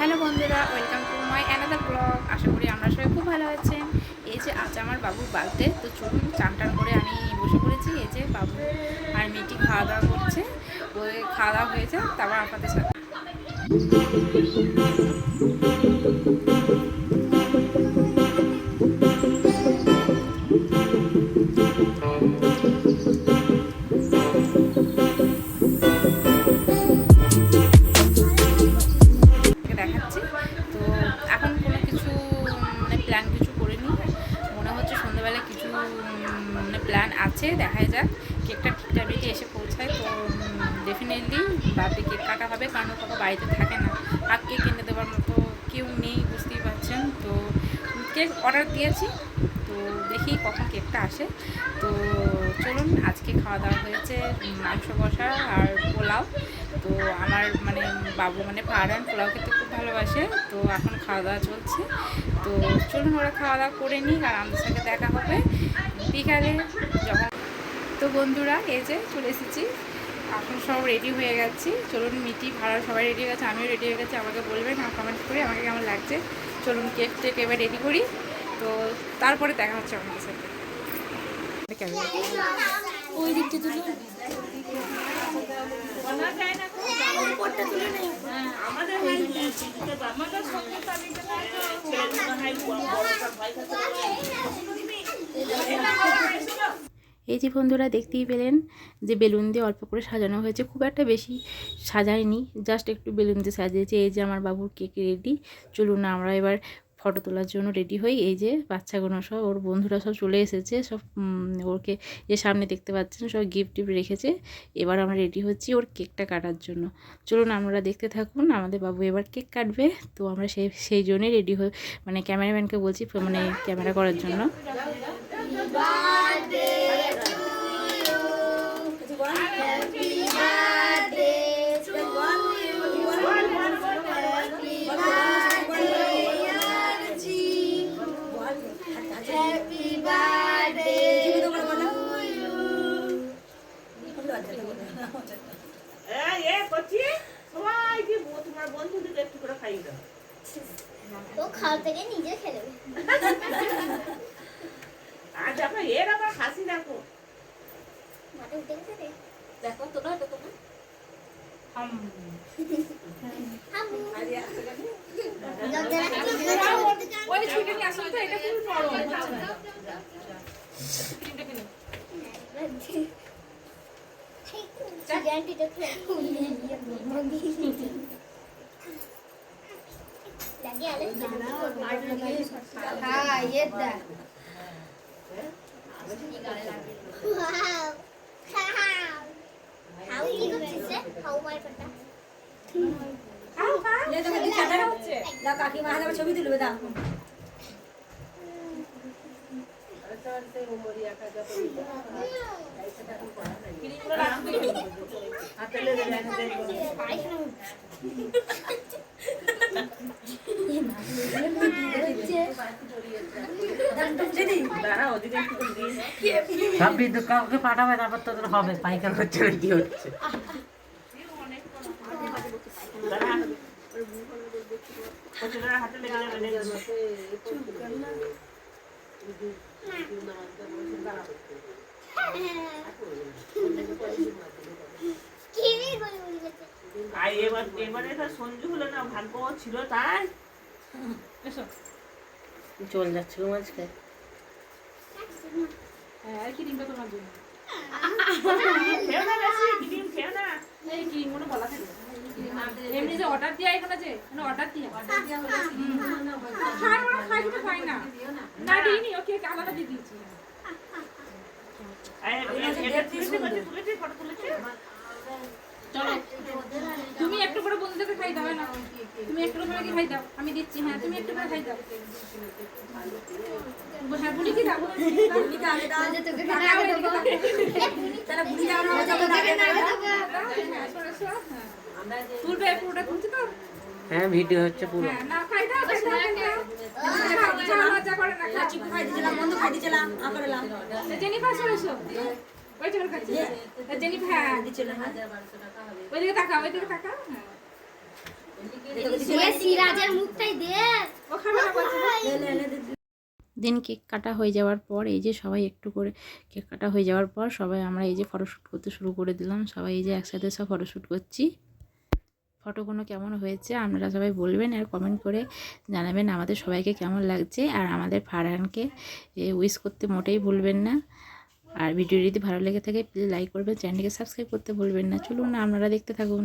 Hello বন্ধুরা, welcome to my another blog আশা করি আমরা সবাই খুব ভালো আছেন। এই যে আজ আমার বাবুর বার্থডে তো চলুন চান টান করে আমি বসে পড়েছি। এই যে বাবু আর মেয়েটি খাওয়া দাওয়া করছে। ওই খাওয়া দাওয়া হয়েছে তারপর আপনাদের সাথে সন্ধ্যেবেলা কিছু মানে প্ল্যান আছে দেখাই যাক। কেকটা ঠিক টাইমে এসে পৌঁছায়, তো ডেফিনেটলি বার্থডে কেক কাটা হবে, কারণ ও কোনো বাড়িতে থাকে না। আর কেক এনে দেওয়ার মতো কেউ নেই, বুঝতেই পারছেন? তো, কেক অর্ডার দিয়েছি, তো দেখি কখন কেকটা আসে। তো চলুন, আজকে খাওয়া দাওয়া হয়েছে মাংস কষা আর পোলাও। তো আমার মানে বাবু মানে পাহাড়ান পোলাও খেতে খুব ভালোবাসে তো এখন খাওয়া দাওয়া চলছে। তো চলুন ওরা খাওয়া দাওয়া করে নিই আর আমাদের সাথে দেখা হবে বিকালে যখন। তো বন্ধুরা এই যে চলে এসেছি। এখন সব রেডি হয়ে গেছি। চলুন মিটি ভাড়া সবাই রেডি হয়ে গেছে আমিও রেডি হয়ে গেছি আমাকে বলবেন আমার কমেন্ট করে আমাকে কেমন লাগছে। চলুন কেক টেক এবার রেডি করি। তো তারপরে দেখা হচ্ছে আমাদের সাথে। ওই দিকটা এই যে বন্ধুরা দেখতেই পেলেন যে বেলুন দিয়ে অল্প করে সাজানো হয়েছে, খুব একটা বেশি সাজায়নি, জাস্ট একটু বেলুন দিয়ে সাজিয়েছে। এই যে আমার বাবুর কেক রেডি চলুন আমরা এবার ফটো তোলার জন্য রেডি হই। এই যে বাচ্চাগুলো সব, ওর বন্ধুরা সব চলে এসেছে, সব ওকে যে সামনে দেখতে পাচ্ছেন, সব গিফট টিফট রেখেছে। এবার আমরা রেডি হচ্ছি ওর কেকটা কাটার জন্য। চলুন আমরা দেখতে থাকুন, আমাদের বাবু এবার কেক কাটবে। তো আমরা সেই সেই জন্যই রেডি হই মানে ক্যামেরাম্যানকে বলছি মানে ক্যামেরা করার জন্য। খাইয়ে দাও ও খাওয়া থেকে নিজে খেলে আর দেখো এর আবার হাসি দেখো মাঠে উঠে গেছে রে দেখো তোলো এটা তোলো হামু ওই ছুটে নিয়ে আসলে তো এটা খুব নরম হচ্ছে हाँ ये কাকিমা হাতে ছবি তুলবে দাও হাতে সব বিদ্যুৎ কাউকে পাঠাবে তারপর তোদের হবে পাইকার হচ্ছে কি হচ্ছে। এবার এবারে তো সঞ্জু হলো না ভাগ্য ছিল তাই। চল যাচ্ছে গো আজকে হ্যাঁ ক্রিমটা তোমার জন্য? এমনি যে অর্ডার দিয়া এখানে যে মানে অর্ডার দিয়া। অর্ডার দিয়া হলো খাই ওরা খাই কিন্তু খাই না। না দিইনি ওকে আলাদা দিয়ে দিয়েছি। আর এটা তুলেছি তুলেছি ফটো তুলেছি চলো তুমি একটু করে বন্ধুদেরকে খাই দাও না তুমি খাই দাও আমি দিচ্ছি হ্যাঁ তুমি একটু খাই দাও হ্যাঁ বুড়ি কি দাও বুড়িকে আগে দাও তোকে আগে দেবো তারা বুড়ি দাও না আগে দাও তুলবে পুরোটা তুলছি তো হ্যাঁ ভিডিও হচ্ছে পুরো হ্যাঁ না খাই দাও খাই করে না খাও। খাই দিছিলাম বন্ধু খাই দিছিলাম আঁকড়লাম জেনিফার এসো ওই চলে খাচ্ছি জেনিফার ওইদিকে তাকাও হ্যাঁ সিরাজের মুখটাই দে ও খাবে না বলছে না। দিন কেক কাটা হয়ে যাওয়ার পর এই যে সবাই একটু করে কেক কাটা হয়ে যাওয়ার পর সবাই আমরা এই যে ফটোশ্যুট করতে শুরু করে দিলাম। সবাই এই যে একসাথে সব ফটোশ্যুট করছি। ফটোগুলো কেমন হয়েছে আপনারা সবাই বলবেন আর কমেন্ট করে জানাবেন আমাদের সবাইকে কেমন লাগছে। আর আমাদের ফারহানকে উইশ করতে মোটেই ভুলবেন না। আর ভিডিও যদি ভালো লেগে থাকে প্লিজ লাইক করবেন। চ্যানেলকে সাবস্ক্রাইব করতে ভুলবেন না। চলুন আপনারা দেখতে থাকুন।